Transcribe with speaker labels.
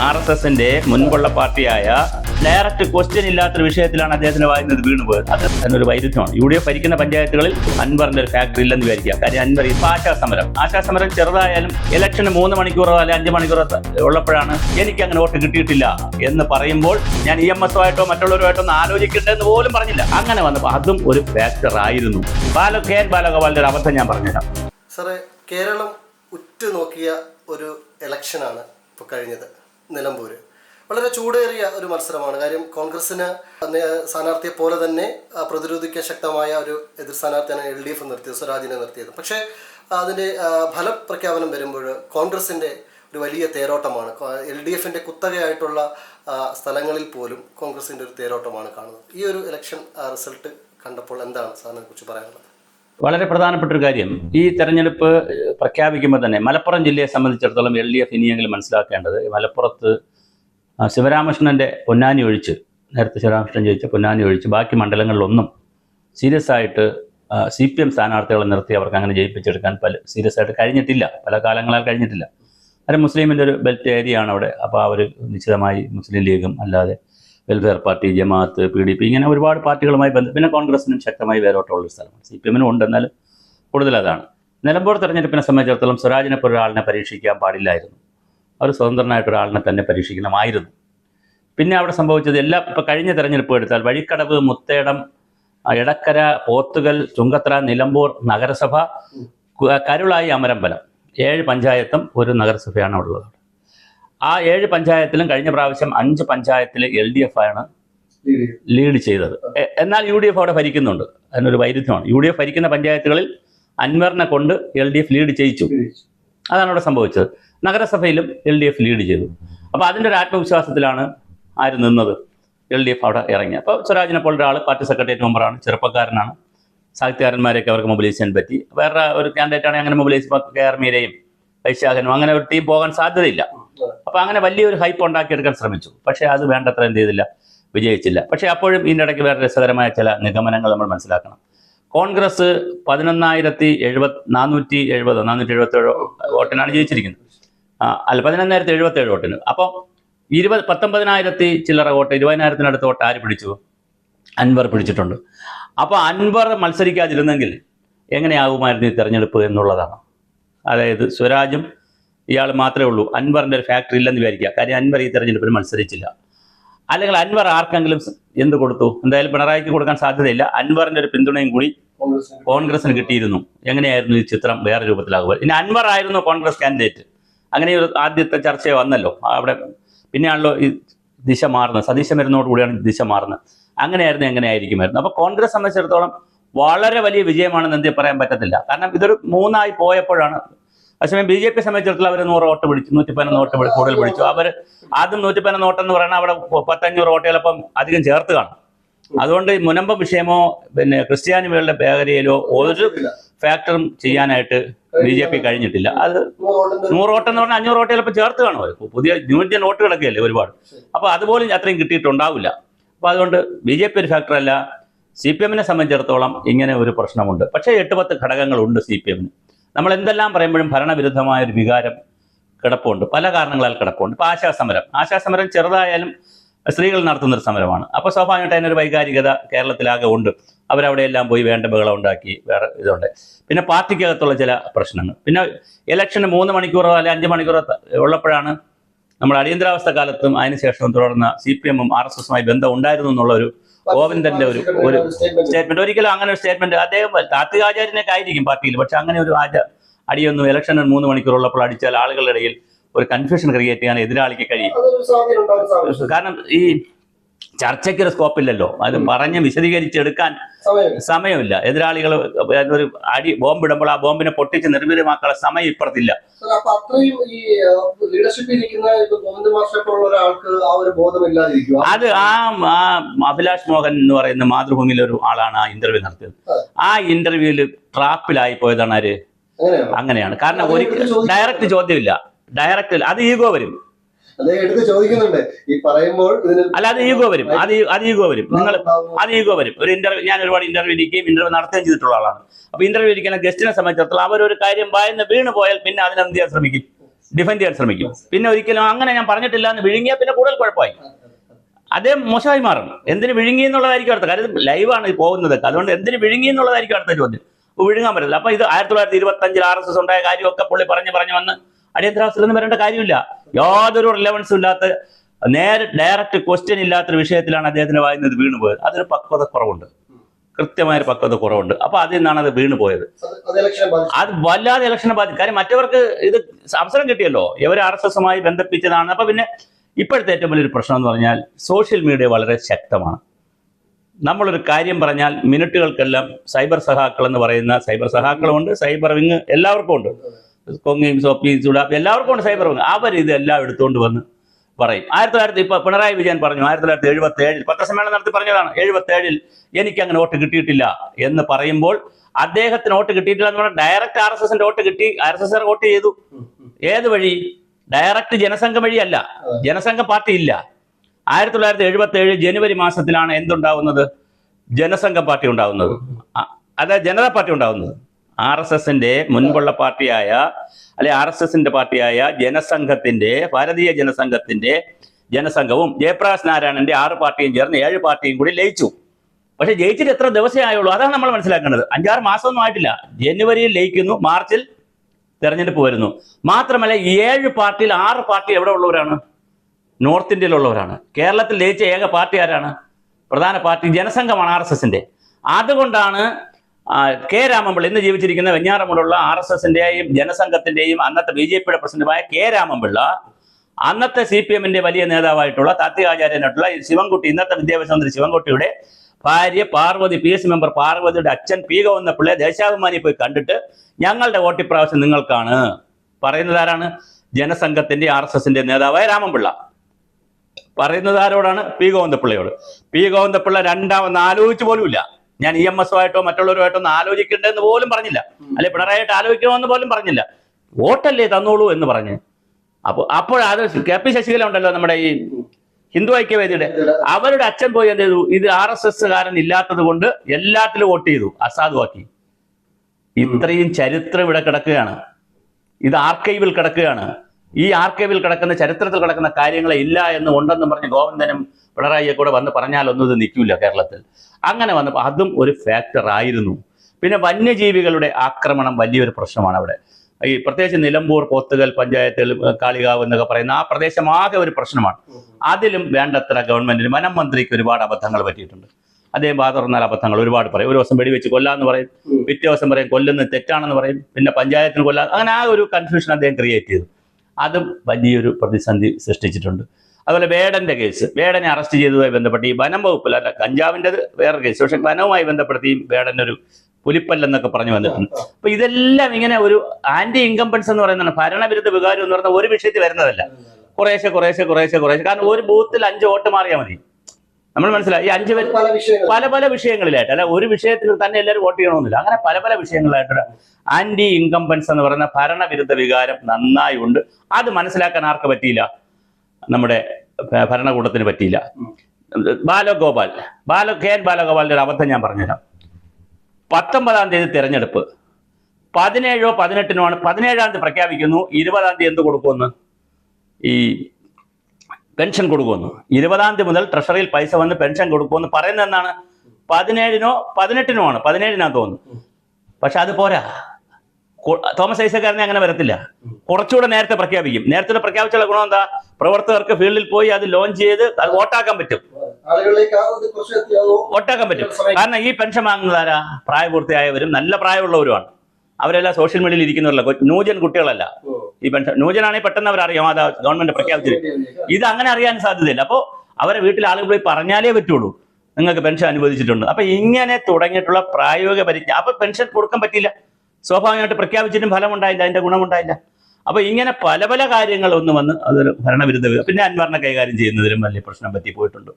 Speaker 1: R S എസിന്റെ മുൻപുള്ള പാർട്ടിയായ direct question ഇല്ലാത്തൊരു വിഷയത്തിലാണ് അദ്ദേഹത്തിന് വായുന്നത് വീണുപോയത് അത് അതിനൊരു വൈരുദ്ധ്യമാണ്. യു ഡി എഫ് ഭരിക്കുന്ന പഞ്ചായത്തുകളിൽ അൻവറിന്റെ ഒരു ഫാക്ടറി ഇല്ലെന്ന് വിചാരിക്കുക. കാര്യം അൻവർ ഇപ്പൊ ആശാ സമരം. ആശാ സമരം ചെറുതായാലും ഇലക്ഷന് മൂന്ന് മണിക്കൂറോ അല്ലെ അഞ്ച് മണിക്കൂറോ ഉള്ളപ്പോഴാണ് എനിക്ക് അങ്ങനെ വോട്ട് കിട്ടിയിട്ടില്ല എന്ന് പറയുമ്പോൾ ഞാൻ ഇ എം എസ് ആയിട്ടോ മറ്റുള്ളവരുമായിട്ടോ ഒന്ന് ആലോചിക്കണ്ടെന്ന് പോലും പറഞ്ഞില്ല. അങ്ങനെ വന്നപ്പോൾ അതും ഒരു ഫാക്ടർ ആയിരുന്നു. ബാല കെ എൻ ബാലഗോപാലിന്റെ ഒരു അബദ്ധം ഞാൻ പറഞ്ഞുതരാം.
Speaker 2: സാറേ കേരളം ഉറ്റുനോക്കിയ ഒരു ഇലക്ഷനാണ് ഇപ്പോൾ കഴിഞ്ഞത്. നിലമ്പൂര്. വളരെ ചൂടേറിയ ഒരു മത്സരമാണ്. കാര്യം കോൺഗ്രസിന് സ്ഥാനാർത്ഥിയെ പോലെ തന്നെ പ്രതിരോധിക്കാൻ ശക്തമായ ഒരു എതിർ സ്ഥാനാർത്ഥിയാണ് എൽ ഡി എഫ് നിർത്തിയത് സ്വരാജിനെ നിർത്തിയത്. പക്ഷേ അതിന്റെ ഫലപ്രഖ്യാപനം വരുമ്പോൾ കോൺഗ്രസിന്റെ ഒരു വലിയ തേരോട്ടമാണ്. എൽ ഡി എഫിന്റെ കുത്തകയായിട്ടുള്ള സ്ഥലങ്ങളിൽ പോലും കോൺഗ്രസിന്റെ ഒരു തേരോട്ടമാണ് കാണുന്നത്. ഈ ഒരു ഇലക്ഷൻ റിസൾട്ട് കണ്ടപ്പോൾ എന്താണ് സാറിനെ കുറിച്ച് പറയാനുള്ളത്?
Speaker 1: വളരെ പ്രധാനപ്പെട്ട ഒരു കാര്യം. ഈ തെരഞ്ഞെടുപ്പ് പ്രഖ്യാപിക്കുമ്പോൾ തന്നെ മലപ്പുറം ജില്ലയെ സംബന്ധിച്ചിടത്തോളം എൽ ഡി എഫ് ഇനിയെങ്കിലും മനസ്സിലാക്കേണ്ടത് മലപ്പുറത്ത് ശിവരാമകൃഷ്ണന്റെ പൊന്നാനി ഒഴിച്ച് നേരത്തെ ശിവരാമകൃഷ്ണൻ ജയിച്ച പൊന്നാനി ഒഴിച്ച് ബാക്കി മണ്ഡലങ്ങളിലൊന്നും സീരിയസ് ആയിട്ട് സി പി എം സ്ഥാനാർത്ഥികളെ നിർത്തി അവർക്ക് അങ്ങനെ ജയിപ്പിച്ചെടുക്കാൻ പല സീരിയസ് ആയിട്ട് കഴിഞ്ഞിട്ടില്ല. പല കാലങ്ങളാൽ കഴിഞ്ഞിട്ടില്ല. അത് മുസ്ലിമിന്റെ ഒരു ബെൽറ്റ് ഏരിയ ആണ് അവിടെ അപ്പോൾ അവർ നിശ്ചിതമായി മുസ്ലിം ലീഗും അല്ലാതെ welfare party Jamaat P D P ഇങ്ങനെ ഒരുപാട് പാർട്ടികളുമായി ബന്ധം പിന്നെ കോൺഗ്രസിനും ശക്തമായി വേരോട്ടമുള്ളൊരു സ്ഥലമാണ്. സി പി എമ്മിനും ഉണ്ട് എന്നാൽ കൂടുതൽ അതാണ്. നിലമ്പൂർ തെരഞ്ഞെടുപ്പിനെ സംബന്ധിച്ചിടത്തോളം സ്വരാജിനെ പോലെ ഒരാളിനെ പരീക്ഷിക്കാൻ പാടില്ലായിരുന്നു. അവർ സ്വതന്ത്രനായിട്ട് ഒരാളിനെ തന്നെ പരീക്ഷിക്കണമായിരുന്നു. പിന്നെ അവിടെ സംഭവിച്ചത് എല്ലാ ഇപ്പോൾ കഴിഞ്ഞ തെരഞ്ഞെടുപ്പ് എടുത്താൽ വഴിക്കടവ് മുത്തേടം എടക്കര പോത്തുകൽ ചുങ്കത്ര നിലമ്പൂർ നഗരസഭ കരുളായി അമരമ്പലം ഏഴ് പഞ്ചായത്തും ഒരു നഗരസഭയാണ് അവിടെ. ഉള്ളത് ആ ഏഴ് പഞ്ചായത്തിലും കഴിഞ്ഞ പ്രാവശ്യം അഞ്ച് പഞ്ചായത്തിൽ എൽ ഡി എഫ് ആണ് ലീഡ് ചെയ്തത്. എന്നാൽ യു ഡി എഫ് അവിടെ ഭരിക്കുന്നുണ്ട്. അതിനൊരു വൈരുദ്ധ്യമാണ്. യു ഡി എഫ് ഭരിക്കുന്ന പഞ്ചായത്തുകളിൽ അൻവറിനെ കൊണ്ട് എൽ ഡി എഫ് ലീഡ് ചെയ്യിച്ചു. അതാണ് അവിടെ സംഭവിച്ചത്. നഗരസഭയിലും എൽ ഡി എഫ് ലീഡ് ചെയ്തു. അപ്പോൾ അതിന്റെ ഒരു ആത്മവിശ്വാസത്തിലാണ് ആര് നിന്നത്? എൽ ഡി എഫ് അവിടെ ഇറങ്ങി. അപ്പോൾ സ്വരാജിനെ പോലെ ഒരാൾ പാർട്ടി സെക്രട്ടേറിയറ്റ് മെമ്പറാണ്. ചെറുപ്പക്കാരനാണ്. സാഹിത്യകാരന്മാരെയൊക്കെ അവർക്ക് മൊബിലൈസ് ചെയ്യാൻ പറ്റി. വേറെ ഒരു ക്യാൻഡിഡേറ്റ് ആണെങ്കിൽ അങ്ങനെ മൊബിലൈസ് കെ ആർ മീരയും വൈശാഖനും അങ്ങനെ ഒരു ടീം പോകാൻ സാധ്യതയില്ല. അപ്പോൾ അങ്ങനെ വലിയൊരു ഹൈപ്പ് ഉണ്ടാക്കിയെടുക്കാൻ ശ്രമിച്ചു. പക്ഷേ അത് വേണ്ടത്ര എന്ത് ചെയ്തില്ല വിജയിച്ചില്ല. പക്ഷേ അപ്പോഴും ഇതിന്റെ ഇടയ്ക്ക് വേറെ രസകരമായ ചില നിഗമനങ്ങൾ നമ്മൾ മനസ്സിലാക്കണം. കോൺഗ്രസ് പതിനൊന്നായിരത്തി എഴുപത് നാനൂറ്റി എഴുപതോ നാനൂറ്റി എഴുപത്തേഴോ വോട്ടിനാണ് ജയിച്ചിരിക്കുന്നത്. അല്ല പതിനൊന്നായിരത്തി എഴുപത്തേഴ് വോട്ടിന്. അപ്പോൾ ഇരുപത് പത്തൊമ്പതിനായിരത്തി ചില്ലറ വോട്ട് ഇരുപതിനായിരത്തിനടുത്ത് വോട്ട് ആര് പിടിച്ചു? അൻവർ പിടിച്ചിട്ടുണ്ട്. അപ്പോൾ അൻവർ മത്സരിക്കാതിരുന്നെങ്കിൽ എങ്ങനെയാകുമായിരുന്നു ഈ തെരഞ്ഞെടുപ്പ് എന്നുള്ളതാണ്. അതായത് സ്വരാജും ഇയാൾ മാത്രമേ ഉള്ളൂ. അൻവറിന്റെ ഒരു ഫാക്ടറി ഇല്ലെന്ന് വിചാരിക്കുക. കാര്യം അൻവർ ഈ തെരഞ്ഞെടുപ്പിൽ മത്സരിച്ചില്ല. അല്ലെങ്കിൽ അൻവർ ആർക്കെങ്കിലും എന്ത് കൊടുത്തു? എന്തായാലും പിണറായിക്ക് കൊടുക്കാൻ സാധ്യതയില്ല. അൻവറിന്റെ ഒരു പിന്തുണയും കൂടി കോൺഗ്രസിന്. കിട്ടിയിരുന്നു. എങ്ങനെയായിരുന്നു ഈ ചിത്രം വേറെ രൂപത്തിലാകുക? ഇനി അൻവർ ആയിരുന്നു കോൺഗ്രസ് കാൻഡിഡേറ്റ് അങ്ങനെ ഒരു ആദ്യത്തെ ചർച്ച വന്നല്ലോ. അവിടെ പിന്നെയാണല്ലോ ഈ ദിശ മാറുന്നത്. സതീശൻ വരുന്നതോടുകൂടിയാണ് ദിശ മാറുന്നത്. അങ്ങനെയായിരുന്നു എങ്ങനെയായിരിക്കുമായിരുന്നു. അപ്പോൾ കോൺഗ്രസ് സംബന്ധിച്ചിടത്തോളം വളരെ വലിയ വിജയമാണെന്ന് എന്ത് പറയാൻ പറ്റത്തില്ല. കാരണം ഇതൊരു മൂന്നായി പോയപ്പോഴാണ് അതേസമയം ബി ജെ പി സംബന്ധിച്ചിടത്തോളം അവർ നൂറ് വോട്ട് പിടിച്ചു നൂറ്റി പതിനൊന്ന് വോട്ട് കൂടുതൽ പിടിച്ചു. അവർ ആദ്യം നൂറ്റി പതിനൊന്ന് വോട്ട് എന്ന് പറയുന്നത് അവിടെ പത്തഞ്ഞൂറ് വോട്ടുകളപ്പം അധികം ചേർത്ത് കാണും. അതുകൊണ്ട് മുനമ്പം വിഷയമോ പിന്നെ ക്രിസ്ത്യാനികളുടെ മേഖലയിലോ ഒരു ഫാക്ടറും ചെയ്യാനായിട്ട് ബി ജെ പി കഴിഞ്ഞിട്ടില്ല. അത് നൂറ് വോട്ടെന്ന് പറഞ്ഞാൽ അഞ്ഞൂറ് വോട്ട് ചിലപ്പോൾ ചേർത്ത് കാണുമോ പുതിയ ന്യൂജൻ നോട്ടുകളൊക്കെ അല്ലേ ഒരുപാട്. അപ്പോൾ അതുപോലും അത്രയും കിട്ടിയിട്ടുണ്ടാവില്ല. അപ്പോൾ അതുകൊണ്ട് ബി ജെ പി ഒരു ഫാക്ടറല്ല. സി പി എമ്മിനെ സംബന്ധിച്ചിടത്തോളം ഇങ്ങനെ ഒരു പ്രശ്നമുണ്ട്. പക്ഷേ എട്ട് പത്ത് ഘടകങ്ങളുണ്ട് സി പി എമ്മിന്. നമ്മൾ എന്തെല്ലാം പറയുമ്പോഴും ഭരണവിരുദ്ധമായ ഒരു വികാരം കിടപ്പുണ്ട്. പല കാരണങ്ങളാൽ കിടപ്പുണ്ട്. ഇപ്പോൾ ആശാസമരം. ആശാസമരം ചെറുതായാലും സ്ത്രീകൾ നടത്തുന്ന ഒരു സമരമാണ്. അപ്പോൾ സ്വാഭാവികമായിട്ട് അതിനൊരു വൈകാരികത കേരളത്തിലാകെ ഉണ്ട്. അവരവിടെയെല്ലാം പോയി വേണ്ട ബഹളം ഉണ്ടാക്കി വേറെ ഇതുണ്ട്. പിന്നെ പാർട്ടിക്കകത്തുള്ള ചില പ്രശ്നങ്ങൾ. പിന്നെ ഇലക്ഷന് മൂന്ന് മണിക്കൂറോ അല്ലെങ്കിൽ അഞ്ച് മണിക്കൂറോ ഉള്ളപ്പോഴാണ് നമ്മൾ അടിയന്തരാവസ്ഥ കാലത്തും അതിനുശേഷം തുടർന്ന സി പി എമ്മും ആർ എസ് എസുമായി ബന്ധം ഉണ്ടായിരുന്നു എന്നുള്ള ഒരു ഗോവിന്ദന്റെ ഒരു ഒരു സ്റ്റേറ്റ്മെന്റ് ഒരിക്കലും അങ്ങനെ ഒരു സ്റ്റേറ്റ്മെന്റ് അദ്ദേഹം താത്വിക ആചാര്യനൊക്കെ ആയിരിക്കും പാർട്ടിയിൽ. പക്ഷെ അങ്ങനെ ഒരു ആച അടിയൊന്നും ഇലക്ഷന് മൂന്ന് മണിക്കൂർ ഉള്ളപ്പോൾ അടിച്ചാൽ ആളുകളുടെ ഇടയിൽ ഒരു കൺഫ്യൂഷൻ ക്രിയേറ്റ് ചെയ്യാൻ എതിരാളിക്ക് കഴിയും. കാരണം ഈ ചർച്ചയ്ക്ക് സ്കോപ്പില്ലല്ലോ. അത് പറഞ്ഞ് വിശദീകരിച്ചെടുക്കാൻ സമയമില്ല. എതിരാളികൾ ഒരു അടി ബോംബിടുമ്പോൾ ആ ബോംബിനെ പൊട്ടിച്ച് നിർവീര്യമാക്കാനുള്ള സമയം ഇപ്പുറത്തില്ല. അത് ആ അഭിലാഷ് മോഹൻ എന്ന് പറയുന്ന മാതൃഭൂമിയിലെ ഒരു ആളാണ് ആ ഇന്റർവ്യൂ നടത്തിയത്. ആ. ഇന്റർവ്യൂൽ ട്രാപ്പിലായി പോയതാണ് ആര്?
Speaker 2: അങ്ങനെയാണ്?
Speaker 1: കാരണം ഒരിക്കലും ഡയറക്റ്റ് ചോദ്യമില്ല. ഡയറക്റ്റ് അത് ഈഗോ വരും.
Speaker 2: അദ്ദേഹം എടുത്ത് ചോദിക്കുന്നുണ്ട്. ഈ പറയുമ്പോൾ ഇതിന്
Speaker 1: അല്ല അത് ഈഗോ വരും. അത് അത് ഈഗോ വരും. നിങ്ങൾ അത് ഈഗോ വരും. ഒരു ഇന്റർവ്യൂ ഞാൻ ഒരുപാട് ഇന്റർവ്യൂ ഇരിക്കുകയും ഇന്റർവ്യൂ നടത്തുകയും ചെയ്തിട്ടുള്ള ആളാണ്. അപ്പൊ ഇന്റർവ്യൂ ഇരിക്കുന്ന ഗസ്റ്റിനെ സംബന്ധിച്ചിടത്തോളം അവർ ഒരു കാര്യം വായന്ന് വീണ് പോയാൽ പിന്നെ അതിനെന്ത് ചെയ്യാൻ ശ്രമിക്കും? ഡിഫെൻഡ് ചെയ്യാൻ ശ്രമിക്കും. പിന്നെ ഒരിക്കലും അങ്ങനെ ഞാൻ പറഞ്ഞിട്ടില്ല എന്ന് വിഴുങ്ങിയാൽ പിന്നെ കൂടുതൽ കുഴപ്പമായി. അദ്ദേഹം മോശമായി മാറും. എന്തിന് വിഴുങ്ങി എന്നുള്ളതായിരിക്കും അടുത്ത കാര്യം. ലൈവാണ് പോകുന്നത്. അതുകൊണ്ട് എന്തിന് വിഴുങ്ങി എന്നുള്ളതായിരിക്കും അടുത്ത ചോദ്യം. വിഴുങ്ങാൻ പറ്റില്ല അപ്പൊ ഇത് ആയിരത്തി തൊള്ളായിരത്തി ഇരുപത്തി അഞ്ചിൽ ആർ എസ് എസ് ഉണ്ടായ കാര്യമൊക്കെ പുള്ളി പറഞ്ഞു പറഞ്ഞു വന്ന് അടിയന്തരാവസ്ഥയിൽ നിന്ന് വരേണ്ട കാര്യമില്ല. യാതൊരു റിലവൻസും ഇല്ലാത്ത നേരെ ഡയറക്റ്റ് ക്വസ്റ്റ്യൻ ഇല്ലാത്തൊരു വിഷയത്തിലാണ് അദ്ദേഹത്തിന്റെ വായുന്നത് വീണു പോയത്. അതൊരു പക്വത കുറവുണ്ട്. കൃത്യമായൊരു പക്വത കുറവുണ്ട്. അപ്പൊ അതിൽ നിന്നാണ് അത് വീണ് പോയത്.
Speaker 2: അത്
Speaker 1: വല്ലാതെ ഇലക്ഷനെ ബാധിക്കും കാര്യം മറ്റവർക്ക് ഇത് അവസരം കിട്ടിയല്ലോ. ഇവർ ആർ എസ് എസുമായി ബന്ധിപ്പിച്ചതാണ്. അപ്പൊ പിന്നെ ഇപ്പോഴത്തെ ഏറ്റവും വലിയൊരു പ്രശ്നം എന്ന് പറഞ്ഞാൽ സോഷ്യൽ മീഡിയ വളരെ ശക്തമാണ്. നമ്മളൊരു കാര്യം പറഞ്ഞാൽ മിനിറ്റുകൾക്കെല്ലാം സൈബർ സഹാക്കൾ എന്ന് പറയുന്ന സൈബർ സഹാക്കളുമുണ്ട് സൈബർ വിങ് എല്ലാവർക്കും ഉണ്ട് കൊങ്ങിയും സോപ്പിയും ചുടാപ്പി എല്ലാവർക്കും ഉണ്ട് സൈബർ കൊങ്ങ് അവർ ഇതെല്ലാം എടുത്തുകൊണ്ട് വന്ന് പറയും. ആയിരത്തി തൊള്ളായിരത്തി ഇപ്പൊ പിണറായി വിജയൻ പറഞ്ഞു ആയിരത്തി തൊള്ളായിരത്തി എഴുപത്തി ഏഴിൽ പത്രസമ്മേളനം നടത്തി പറഞ്ഞതാണ്. എഴുപത്തി ഏഴിൽ എനിക്ക് അങ്ങനെ വോട്ട് കിട്ടിയിട്ടില്ല എന്ന് പറയുമ്പോൾ അദ്ദേഹത്തിന് വോട്ട് കിട്ടിയിട്ടില്ല എന്ന് പറഞ്ഞാൽ ഡയറക്റ്റ് ആർ എസ് എസിന്റെ വോട്ട് കിട്ടി. ആർ എസ് എസ് വോട്ട് ചെയ്തു. ഏത് വഴി? ഡയറക്റ്റ് ജനസംഘം വഴിയല്ല. ജനസംഘം പാർട്ടി ഇല്ല. ആയിരത്തി തൊള്ളായിരത്തി എഴുപത്തി ഏഴ് ജനുവരി മാസത്തിലാണ് എന്തുണ്ടാവുന്നത്? ജനസംഘ പാർട്ടി ഉണ്ടാവുന്നത്. അതായത് ജനതാ പാർട്ടി ഉണ്ടാവുന്നത്. ആർ എസ് എസിന്റെ മുൻപുള്ള പാർട്ടിയായ അല്ലെ ആർ എസ് എസിന്റെ പാർട്ടിയായ ജനസംഘത്തിന്റെ ഭാരതീയ ജനസംഘത്തിന്റെ ജനസംഘവും ജയപ്രകാശ് നാരായണന്റെ ആറ് പാർട്ടിയും ചേർന്ന് ഏഴ് പാർട്ടിയും കൂടി ലയിച്ചു. പക്ഷെ ജയിച്ചിട്ട് എത്ര ദിവസമേ ആയുള്ളൂ? അതാണ് നമ്മൾ മനസ്സിലാക്കേണ്ടത്. അഞ്ചാറ് മാസമൊന്നും ആയിട്ടില്ല. ജനുവരിയിൽ ലയിക്കുന്നു മാർച്ചിൽ തെരഞ്ഞെടുപ്പ് വരുന്നു. മാത്രമല്ല ഏഴ് പാർട്ടിയിൽ ആറ് പാർട്ടി എവിടെ ഉള്ളവരാണ്? നോർത്ത് ഇന്ത്യയിലുള്ളവരാണ്. കേരളത്തിൽ ലയിച്ച ഏക പാർട്ടി ആരാണ്? പ്രധാന പാർട്ടി ജനസംഘമാണ് ആർ അതുകൊണ്ടാണ് കെ രാമൻപിള്ള ഇന്ന് ജീവിച്ചിരിക്കുന്ന വെഞ്ഞാറമൂടുള്ള ആർ എസ് എസിന്റെയും ജനസംഘത്തിന്റെയും അന്നത്തെ ബി ജെ പിയുടെ പ്രസിഡന്റുമായ കെ രാമൻപിള്ള അന്നത്തെ സി പി എമ്മിന്റെ വലിയ നേതാവായിട്ടുള്ള താത്വികാചാര്യനായിട്ടുള്ള ശിവൻകുട്ടി ഇന്നത്തെ വിദ്യാഭ്യാസ മന്ത്രി ശിവൻകുട്ടിയുടെ ഭാര്യ പാർവതി പി എസ് മെമ്പർ പാർവതിയുടെ അച്ഛൻ പി ഗോവന്നപ്പിള്ളയെ ദേശാഭിമാനി പോയി കണ്ടിട്ട് ഞങ്ങളുടെ വോട്ടിപ്രാവശ്യം നിങ്ങൾക്കാണ്. പറയുന്നത് ആരാണ്? ജനസംഘത്തിന്റെ ആർ എസ് എസിന്റെ നേതാവായ രാമൻപിള്ള പറയുന്നത് ആരോടാണ്? പി ഗോവിന്ദപ്പിള്ളയോട് പി ഗോവിന്ദപ്പിള്ള രണ്ടാമെന്ന് ആലോചിച്ചു പോലുമില്ല. ഞാൻ ഇ എം എസ് ആയിട്ടോ മറ്റുള്ളവരുമായിട്ടോ ഒന്ന് ആലോചിക്കണ്ടെന്ന് പോലും പറഞ്ഞില്ല. അല്ലെ പിണറായിട്ട് ആലോചിക്കണമെന്ന് പോലും പറഞ്ഞില്ല. വോട്ടല്ലേ തന്നോളൂ എന്ന് പറഞ്ഞ്. അപ്പോൾ അപ്പോഴത് കെ പി ശശികല ഉണ്ടല്ലോ നമ്മുടെ ഈ ഹിന്ദു ഐക്യവേദിയുടെ. അവരുടെ അച്ഛൻ പോയി എന്ത് ചെയ്തു? ഇത് ആർ എസ് എസ് കാരൻ ഇല്ലാത്തത് കൊണ്ട് എല്ലാത്തിലും വോട്ട് ചെയ്തു. അസാധുവാക്കി. ഇത്രയും ചരിത്രം ഇവിടെ കിടക്കുകയാണ്. ഇത് ആർക്കൈവിൽ കിടക്കുകയാണ്. ഈ ആർക്കൈവിൽ കിടക്കുന്ന ചരിത്രത്തിൽ കിടക്കുന്ന കാര്യങ്ങളെ ഇല്ല എന്ന് ഉണ്ടെന്ന് പറഞ്ഞ് ഗോവിന്ദനും പിണറായിയെ കൂടെ വന്ന് പറഞ്ഞാലൊന്നും ഇത് നിൽക്കില്ല കേരളത്തിൽ. അങ്ങനെ വന്നപ്പോൾ അതും ഒരു ഫാക്ടർ ആയിരുന്നു. പിന്നെ വന്യജീവികളുടെ ആക്രമണം വലിയൊരു പ്രശ്നമാണ് അവിടെ. ഈ പ്രത്യേകിച്ച് നിലമ്പൂർ പോത്തുകൽ പഞ്ചായത്തുകൾ കാളികാവ് എന്നൊക്കെ പറയുന്ന ആ പ്രദേശമാകെ ഒരു പ്രശ്നമാണ്. അതിലും വേണ്ടത്ര ഗവൺമെന്റിന് വനം മന്ത്രിക്ക് ഒരുപാട് അബദ്ധങ്ങൾ പറ്റിയിട്ടുണ്ട്. അദ്ദേഹം ബാധർന്നാൽ അബദ്ധങ്ങൾ ഒരുപാട് പറയും. ഒരു ദിവസം വെടിവെച്ച് കൊല്ലാന്ന് പറയും. പിറ്റേ ദിവസം പറയും കൊല്ലുന്നത് തെറ്റാണെന്ന് പറയും. പിന്നെ പഞ്ചായത്തിന് കൊല്ലാ അങ്ങനെ ആ ഒരു കൺഫ്യൂഷൻ അദ്ദേഹം ക്രിയേറ്റ് ചെയ്തു. അതും വലിയൊരു പ്രതിസന്ധി സൃഷ്ടിച്ചിട്ടുണ്ട്. അതുപോലെ വേടന്റെ കേസ്. വേടനെ അറസ്റ്റ് ചെയ്തതുമായി ബന്ധപ്പെട്ട് ഈ വനം വകുപ്പിൽ അല്ല കഞ്ചാവിന്റെത് വേറെ കേസ് പക്ഷെ വനവുമായി ബന്ധപ്പെടുത്തി വേടനൊരു പുലിപ്പല്ലെന്നൊക്കെ പറഞ്ഞു വന്നിട്ടുണ്ട്. അപ്പൊ ഇതെല്ലാം ഇങ്ങനെ ഒരു ആന്റി ഇൻകംബൻസ് എന്ന് പറയുന്നതാണ്. ഭരണവിരുദ്ധ വികാരം എന്ന് പറയുന്ന ഒരു വിഷയത്തിൽ വരുന്നതല്ല. കുറേശ്ശെ കുറേശ്ശെ കുറേശ്ശെ കുറേശ്ശെ. കാരണം ഒരു ബൂത്തിൽ അഞ്ച് വോട്ട് മാറിയാൽ മതി. നമ്മൾ മനസ്സിലായി? ഈ അഞ്ച് പേര്
Speaker 2: പല
Speaker 1: പല പല വിഷയങ്ങളിലായിട്ട്. അല്ല ഒരു വിഷയത്തിൽ തന്നെ എല്ലാവരും വോട്ട് ചെയ്യണമെന്നില്ല. അങ്ങനെ പല പല വിഷയങ്ങളായിട്ട് ആന്റി ഇൻകംബൻസ് എന്ന് പറയുന്ന ഭരണവിരുദ്ധ വികാരം നന്നായി ഉണ്ട്. അത് മനസ്സിലാക്കാൻ ആർക്ക് പറ്റിയില്ല? നമ്മുടെ ഭരണകൂടത്തിന് പറ്റിയില്ല. ബാലഗോപാൽ ബാല കെ എൻ ബാലഗോപാലിന്റെ ഒരു അബദ്ധം ഞാൻ പറഞ്ഞുതരാം. പത്തൊമ്പതാം തീയതി തിരഞ്ഞെടുപ്പ്. പതിനേഴോ പതിനെട്ടിനോ ആണ് പതിനേഴാം തീയതി പ്രഖ്യാപിക്കുന്നു ഇരുപതാം തീയതി എന്ത് കൊടുക്കുമെന്ന്? ഈ പെൻഷൻ കൊടുക്കുമെന്ന്. ഇരുപതാം തീയതി മുതൽ ട്രഷറിയിൽ പൈസ വന്ന് പെൻഷൻ കൊടുക്കുമെന്ന് പറയുന്നത് എന്താണ്? പതിനേഴിനോ പതിനെട്ടിനോ ആണ് പതിനേഴിനാന്ന് തോന്നുന്നു. പക്ഷെ അത് പോരാ. തോമസ് ഐസക്കാരനെ അങ്ങനെ വരത്തില്ല. കുറച്ചുകൂടെ നേരത്തെ പ്രഖ്യാപിക്കും. നേരത്തെ പ്രഖ്യാപിച്ചുള്ള ഗുണം എന്താ? പ്രവർത്തകർക്ക് ഫീൽഡിൽ പോയി അത് ലോഞ്ച് ചെയ്ത് അത് വോട്ടാക്കാൻ പറ്റും. വോട്ടാക്കാൻ പറ്റും. കാരണം ഈ പെൻഷൻ വാങ്ങുന്നത് ആരാ? പ്രായപൂർത്തിയായവരും നല്ല പ്രായമുള്ളവരുമാണ്. അവരെല്ലാം സോഷ്യൽ മീഡിയയിൽ ഇരിക്കുന്നവരല്ല. ന്യൂജൻ കുട്ടികളല്ല. ഈ പെൻഷൻ ന്യൂജനാണെങ്കിൽ പെട്ടെന്ന് അവർ അറിയാം. അതാ ഗവൺമെന്റ് പ്രഖ്യാപിച്ചത്. ഇത് അങ്ങനെ അറിയാൻ സാധ്യതയില്ല. അപ്പോൾ അവരെ വീട്ടിൽ ആളുകൾ പോയി പറഞ്ഞാലേ പറ്റുള്ളൂ. നിങ്ങൾക്ക് പെൻഷൻ അനുവദിച്ചിട്ടുണ്ട്. അപ്പൊ ഇങ്ങനെ തുടങ്ങിയിട്ടുള്ള പ്രായോഗിക പരിജ്ഞാനം അപ്പൊ പെൻഷൻ കൊടുക്കാൻ പറ്റില്ല സ്വാഭാവികമായിട്ട് പ്രഖ്യാപിച്ചിട്ടും ഫലമുണ്ടായില്ല അതിന്റെ ഗുണമുണ്ടായില്ല. അപ്പൊ ഇങ്ങനെ പല പല കാര്യങ്ങൾ ഒന്ന് വന്ന് അതൊരു ഭരണവിരുദ്ധ പിന്നെ അൻവറിനെ കൈകാര്യം ചെയ്യുന്നതിലും വലിയ പ്രശ്നം പറ്റി പോയിട്ടുണ്ട്